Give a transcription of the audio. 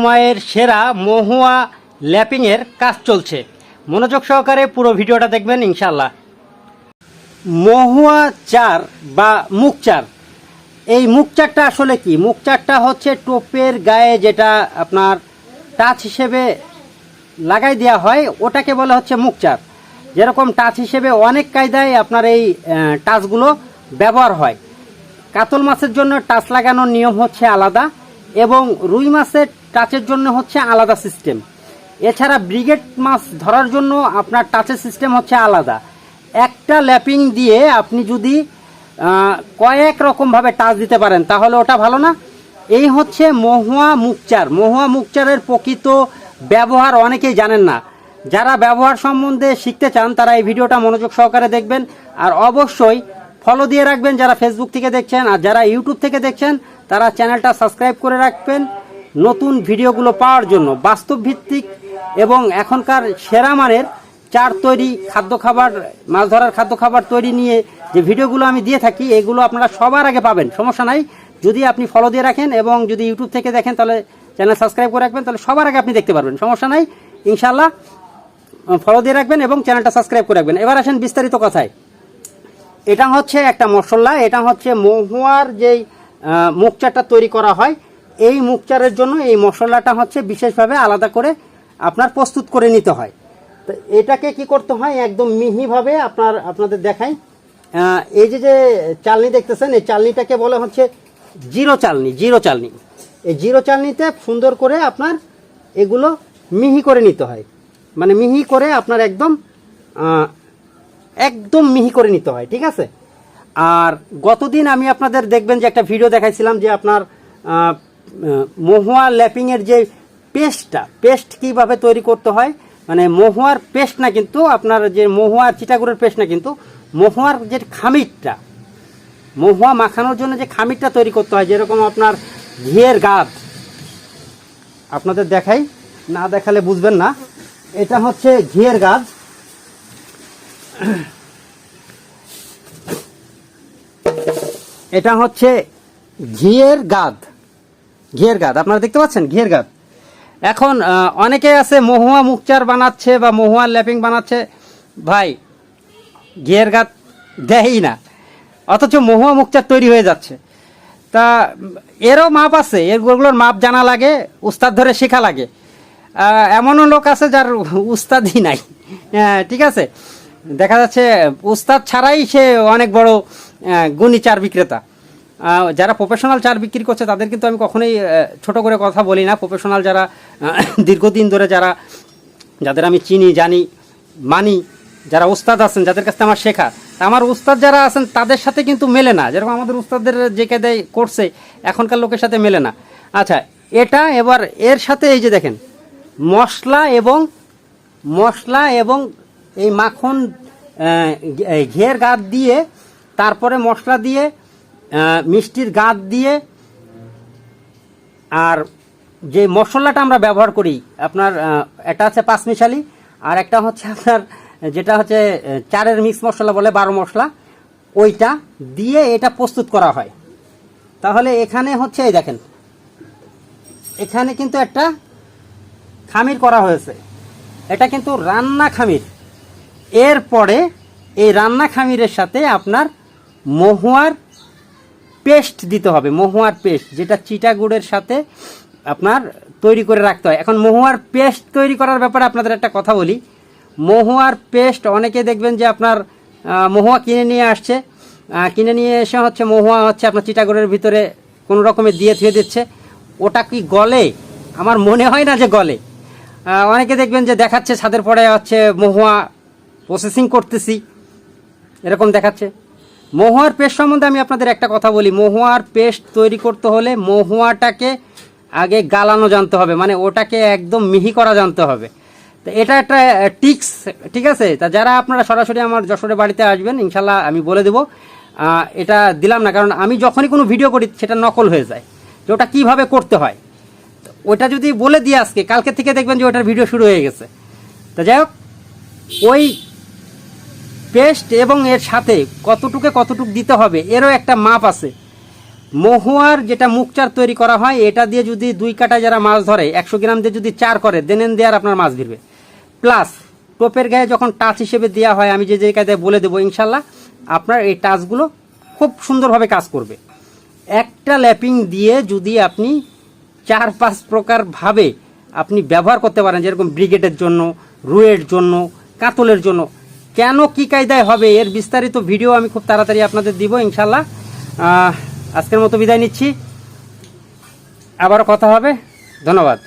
সময়ের সেরা মহুয়া ল্যাপিংয়ের কাজ চলছে। মনোযোগ সহকারে পুরো ভিডিওটা দেখবেন ইনশাল্লাহ মহুয়া চার বা মুখ চার। এই মুখ চারটা আসলে কি? মুখ চারটা হচ্ছে টোপের গায়ে যেটা আপনার টাচ হিসেবে লাগাই দেওয়া হয়, ওটাকে বলা হচ্ছে মুখ চার। যেরকম টাচ হিসেবে অনেক কায়দায় আপনার এই টাচগুলো ব্যবহার হয়। কাতল মাছের জন্য টাচ লাগানোর নিয়ম হচ্ছে আলাদা এবং রুই মাছের টাচের জন্য হচ্ছে আলাদা সিস্টেম এছাড়া ব্রিগেড মাছ ধরার জন্য আপনার টাচের সিস্টেম হচ্ছে আলাদা। একটা ল্যাপিং দিয়ে আপনি যদি কয়েক রকমভাবে টাচ দিতে পারেন, তাহলে ওটা ভালো না? এই হচ্ছে মহুয়া মুকচার মহুয়া মুকচারের প্রকৃত ব্যবহার অনেকেই জানেন না। যারা ব্যবহার সম্বন্ধে শিখতে চান, তারা এই ভিডিওটা মনোযোগ সহকারে দেখবেন। আর অবশ্যই ফলো দিয়ে রাখবেন যারা ফেসবুক থেকে দেখছেন, আর যারা ইউটিউব থেকে দেখছেন, তারা চ্যানেলটা সাবস্ক্রাইব করে রাখবেন। নতুন ভিডিওগুলো পাওয়ার জন্য বাস্তব ভিত্তিক এবং এখনকার সেরা মানের চার তৈরি খাদ্য খাবার, মাছ ধরার খাদ্য খাবার তৈরি নিয়ে যে ভিডিওগুলো আমি দিয়ে থাকি, এগুলো আপনারা সবার আগে পাবেন। সমস্যা নাই। যদি আপনি ফলো দিয়ে রাখেন এবং যদি ইউটিউব থেকে দেখেন, তাহলে চ্যানেল সাবস্ক্রাইব করে রাখবেন, তাহলে সবার আগে আপনি দেখতে পারবেন। সমস্যা নাই। ইনশাল্লাহ ফলো দিয়ে রাখবেন এবং চ্যানেলটা সাবস্ক্রাইব করে রাখবেন। এবার আসেন বিস্তারিত কথায়। এটা হচ্ছে একটা মশলা, এটা হচ্ছে মহুয়ার যেই মুখচারটা তৈরি করা হয় এই মুখচারের জন্য এই মশলাটা হচ্ছে বিশেষভাবে আলাদা করে আপনার প্রস্তুত করে নিতে হয়। তো এটাকে কি করতে হয়? একদম মিহিভাবে আপনার, আপনাদের দেখাই। এই যে যে চালনি দেখতেছেন, এই চালনিটাকে বলে হচ্ছে জিরো চালনি জিরো চালনি। এই জিরো চালনিতে সুন্দর করে আপনার এগুলো মিহি করে নিতে হয়। মানে মিহি করে আপনার একদম একদম মিহি করে নিতে হয়, ঠিক আছে? আর গতদিন আমি আপনাদের দেখবেন যে একটা ভিডিও দেখাইছিলাম যে আপনার মহুয়া ল্যাপিংয়ের যে পেস্টটা, পেস্ট কীভাবে তৈরি করতে হয়? মানে মহুয়ার পেস্ট না কিন্তু আপনার যে মহুয়ার চিটাগুড়ের পেস্ট না কিন্তু মহুয়ার যে খামিরটা, মহুয়া মাখানোর জন্য যে খামিরটা তৈরি করতে হয়, যেরকম আপনার ঘিয়ের গাদ। আপনাদের দেখাই, না দেখালে বুঝবেন না। এটা হচ্ছে ঘিয়ের গাছ এটা হচ্ছে ঘিয়ের গাদ। ঘিয়ের গাদ আপনারা দেখতে পাচ্ছেন? ঘিয়ের গাদ এখন অনেকে আছে মহুয়া মুকচার বানাচ্ছে বা মহুয়া ল্যাপিং বানাচ্ছে। ভাই ঘিয়ের গাদ দেয়ই না। অথচ মহুয়া মুকচার তৈরি হয়ে যাচ্ছে। তা এরও মাপ আছে এগুলোর মাপ জানা লাগে উস্তাদ ধরে শেখা লাগে। এমনও লোক আছে যার উস্তাদই নাই। হ্যাঁ, ঠিক আছে? দেখা যাচ্ছে উস্তাদ ছাড়াই সে অনেক বড় আহ, গুণী চার বিক্রেতা। যারা প্রফেশনাল চার বিক্রি করছে, তাদের কিন্তু আমি কখনোই ছোট করে কথা বলি না। প্রফেশনাল যারা দীর্ঘদিন ধরে যারা, যাদের আমি চিনি, জানি, মানি, যারা উস্তাদ আছেন, যাদের কাছ আমার শেখা আমার উস্তাদ যারা আছেন, তাদের সাথে কিন্তু মেলে না। যেরকম আমাদের উস্তাদের যে কেদায় করছে, এখনকার লোকের সাথে মেলে না। আচ্ছা এটা এবার এর সাথে এই যে দেখেন, মশলা এবং মশলা এবং এই মাখন ঘিয়ের গাদ দিয়ে, তারপরে মশলা দিয়ে মিষ্টির গাদ দিয়ে আর যে মশলাটা আমরা ব্যবহার করি, আপনার এটা আছে পাঁচমিশালি, আর একটা হচ্ছে আপনার, যেটা হচ্ছে চারের মিক্স মশলা বলে, বারো মশলা, ওইটা দিয়ে এটা প্রস্তুত করা হয়। তাহলে এখানে হচ্ছে, এই দেখেন, এখানে কিন্তু একটা খামির করা হয়েছে। এটা কিন্তু রান্না খামির। এরপরে এই রান্না খামিরের সাথে আপনার মহুয়ার পেস্ট দিতে হবে, মহুয়ার পেস্ট, যেটা চিটা গুড়ের সাথে আপনার তৈরি করে রাখতে হয়। এখন মহুয়ার পেস্ট তৈরি করার ব্যাপারে আপনাদের একটা কথা বলি। মহুয়ার পেস্ট, অনেকে দেখবেন যে আপনার মহুয়া কিনে নিয়ে আসছে। কিনে নিয়ে এসে হচ্ছে মহুয়া হচ্ছে আপনার চিটাগুড়ের ভিতরে কোনো রকমের দিয়ে থুয়ে দিচ্ছে। ওটা কি গলে? আমার মনে হয় না যে গলে। অনেকে দেখবেন যে দেখাচ্ছে, ছাদের পরে হচ্ছে মহুয়া প্রসেসিং করতেছি। এরকম দেখাচ্ছে। মহুয়ার পেস্ট সম্বন্ধে আমি আপনাদের একটা কথা বলি। মহুয়ার পেস্ট তৈরি করতে হলে মহুয়াটাকে আগে গালানো জানতে হবে মানে ওটাকে একদম মিহি করা জানতে হবে। তো এটা একটা টিক্স, ঠিক আছে? তা যারা আপনারা সরাসরি আমার যশোরের বাড়িতে আসবেন, ইনশাল্লাহ আমি বলে দেবো। এটা দিলাম না, কারণ আমি যখনই কোনো ভিডিও করি, সেটা নকল হয়ে যায়। যে ওটা কীভাবে করতে হয়? ওটা যদি বলে দিই আজকে, কালকে থেকে দেখবেন যে ওটার ভিডিও শুরু হয়ে গেছে। তো যাই হোক, ওই পেস্ট এবং এর সাথে কতটুকু কতটুকু দিতে হবে, এরও একটা মাপ আছে। মহুয়ার যেটা মুখচার তৈরি করা হয়, এটা দিয়ে যদি দুই কাটা যারা মাছ ধরে, একশো গ্রাম দিয়ে যদি চার করে, দেনেন দেওয়ার আপনার মাছ ভিড়বে প্লাস টোপের গায়ে যখন টাচ হিসেবে দেওয়া হয়, আমি যে যে কায়দায় বলে দেবো, ইনশাল্লাহ আপনার এই টাচগুলো খুব সুন্দরভাবে কাজ করবে। একটা ল্যাপিং দিয়ে যদি আপনি চার পাঁচ প্রকারভাবে আপনি ব্যবহার করতে পারেন, যেরকম ব্রিগেডের জন্য, রুয়ের জন্য, কাতলের জন্য কেন কি কায়দায় হবে এর বিস্তারিত ভিডিও আমি খুব তাড়াতাড়ি আপনাদের দিব ইনশাল্লাহ আজকের মতো বিদায় নিচ্ছি। আবারও কথা হবে। ধন্যবাদ।